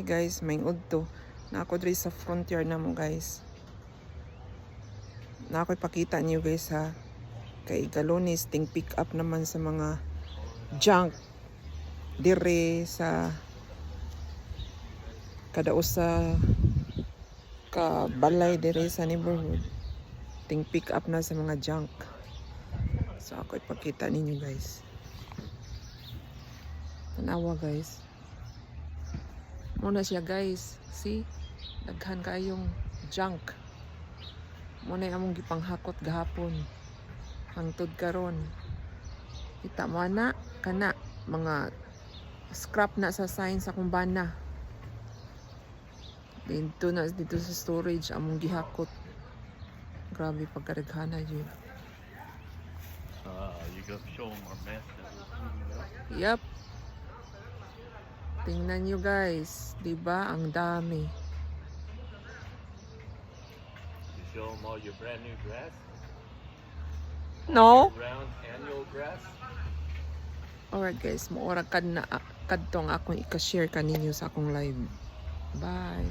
Hi guys, may udto. Na ako diri sa frontier na mo guys. Na ako ipakita niyo guys ha. Kay Galonis ting pick up naman sa mga junk dire sa kadaos sa ka balay dire sa neighborhood. Ting pick up na sa mga junk. So ako ipakita ninyo guys. Tanawa guys. Muna siya guys. See? Daghan kayong junk. Muna yung among gipanghakot gahapon. Hangtod karon. Kita mo na kana mga scrap na sa sign sa kumbana. Dito na dito sa storage among gihakot. Grabe pagkadaghana yun. Uh, you go show them our mess. Yep. Tingnan nyo guys, 'di ba? Ang dami. You show them all your brand new grass. No? Round annual grass. Alright guys, moora kad na kadtong akong i-share kaninyo sa akong live. Bye.